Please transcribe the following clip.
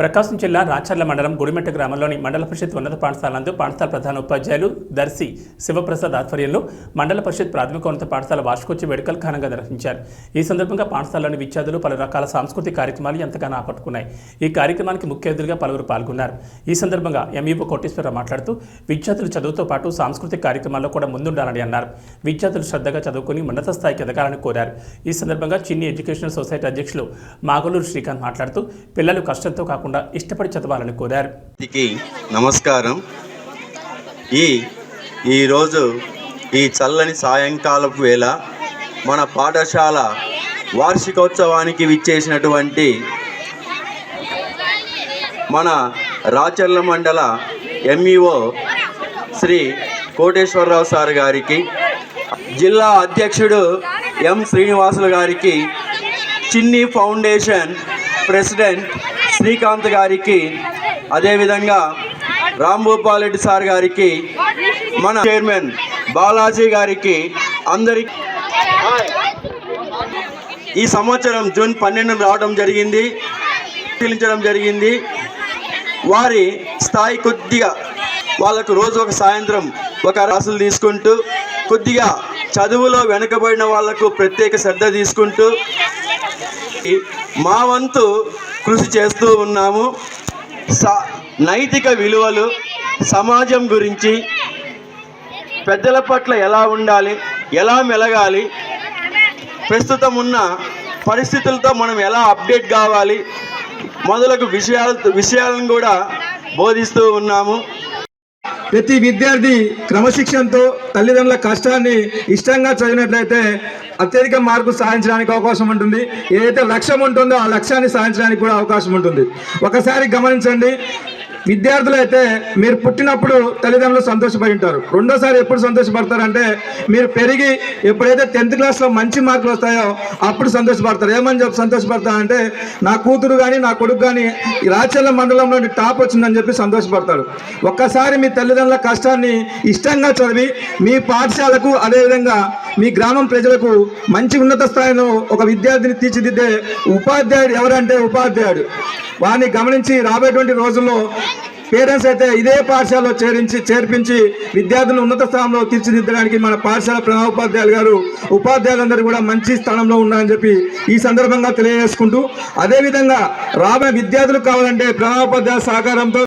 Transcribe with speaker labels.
Speaker 1: ప్రకాశం జిల్లా రాచర్ల మండలం గుడిమెట్ట గ్రామంలోని మండల పరిషత్ ఉన్నత పాఠశాలందు పాఠశాల ప్రధాన ఉపాధ్యాయులు దర్శి శివప్రసాద్ ఆధ్వర్యంలో మండల పరిషత్ ప్రాథమికోన్నత పాఠశాల వార్షికోత్సవ వేడుకలు ఘనంగా నిర్వహించారు. ఈ సందర్భంగా పాఠశాలలోని విద్యార్థులు పలు రకాల సాంస్కృతిక కార్యక్రమాలు ఎంతగానో ఆకట్టుకున్నాయి. ఈ కార్యక్రమానికి ముఖ్య అతిథులుగా పలువురు పాల్గొన్నారు. ఈ సందర్భంగా ఎంఈఓ కోటేశ్వరరావు మాట్లాడుతూ విద్యార్థులు చదువుతో పాటు సాంస్కృతిక కార్యక్రమాల్లో కూడా ముందుండాలని అన్నారు. విద్యార్థులు శ్రద్ధగా చదువుకుని ఉన్నత స్థాయికి ఎదగాలని కోరారు. ఈ సందర్భంగా చిన్ని ఎడ్యుకేషనల్ సొసైటీ అధ్యక్షులు మాగలూరు శ్రీకాంత్ మాట్లాడుతూ పిల్లలు కష్టంతో కాకుండా ఇష్టపడి చదవాలని కోరారు.
Speaker 2: నమస్కారం. ఈ ఈరోజు ఈ చల్లని సాయంకాలపు వేళ మన పాఠశాల వార్షికోత్సవానికి విచ్చేసినటువంటి మన రాచర్ల మండల ఎంఈఓ శ్రీ కోటేశ్వరరావు సార్ గారికి జిల్లా అధ్యక్షుడు ఎం శ్రీనివాసులు గారికి చిన్ని ఫౌండేషన్ ప్రెసిడెంట్ శ్రీకాంత్ గారికి అదేవిధంగా రాంభూపాల్ రెడ్డి సార్ గారికి మన చైర్మన్ బాలాజీ గారికి అందరి ఈ సంవత్సరం జూన్ పన్నెండున రావడం జరిగింది పరిశీలించడం జరిగింది. వారి స్థాయి కొద్దిగా వాళ్ళకు రోజు ఒక సాయంత్రం ఒక రాసులు తీసుకుంటూ కొద్దిగా చదువులో వెనుకబడిన వాళ్ళకు ప్రత్యేక శ్రద్ధ తీసుకుంటూ మా వంతు కృషి చేస్తూ ఉన్నాము. స నైతిక విలువలు సమాజం గురించి పెద్దల పట్ల ఎలా ఉండాలి ఎలా మెలగాలి ప్రస్తుతం ఉన్న పరిస్థితులతో మనం ఎలా అప్డేట్ కావాలి మొదలగు విషయాల విషయాలను కూడా బోధిస్తూ ఉన్నాము.
Speaker 3: ప్రతి విద్యార్థి క్రమశిక్షణతో తల్లిదండ్రుల కష్టాన్ని ఇష్టంగా చదివినట్లయితే అత్యధిక మార్కులు సాధించడానికి అవకాశం ఉంటుంది. ఏదైతే లక్ష్యం ఉంటుందో ఆ లక్ష్యాన్ని సాధించడానికి కూడా అవకాశం ఉంటుంది. ఒకసారి గమనించండి. విద్యార్థులు అయితే మీరు పుట్టినప్పుడు తల్లిదండ్రులు సంతోషపడి ఉంటారు. రెండోసారి ఎప్పుడు సంతోషపడతారంటే మీరు పెరిగి ఎప్పుడైతే టెన్త్ క్లాస్లో మంచి మార్కులు వస్తాయో అప్పుడు సంతోషపడతారు. ఏమని చెప్పి సంతోషపడతారంటే నా కూతురు కానీ నా కొడుకు కానీ రాచల్ల మండలంలో టాప్ వచ్చిందని చెప్పి సంతోషపడతాడు ఒక్కసారి మీ తల్లిదండ్రుల కష్టాన్ని ఇష్టంగా చదివి మీ పాఠశాలకు అదేవిధంగా మీ గ్రామం ప్రజలకు మంచి ఉన్నత స్థాయిలో ఒక విద్యార్థిని తీర్చిదిద్దే ఉపాధ్యాయుడు ఎవరంటే ఉపాధ్యాయుడు. వారిని గమనించి రాబోయేటువంటి రోజుల్లో పేరెంట్స్ అయితే ఇదే పాఠశాలలో చేరించి చేర్పించి విద్యార్థులను ఉన్నత స్థానంలో తీర్చిదిద్దడానికి మన పాఠశాల ప్రణవ ఉపాధ్యాయులు గారు ఉపాధ్యాయులందరూ కూడా మంచి స్థానంలో ఉన్నారని చెప్పి ఈ సందర్భంగా తెలియజేసుకుంటూ అదేవిధంగా రాబోయే విద్యార్థులు కావాలంటే ప్రణవ సహకారంతో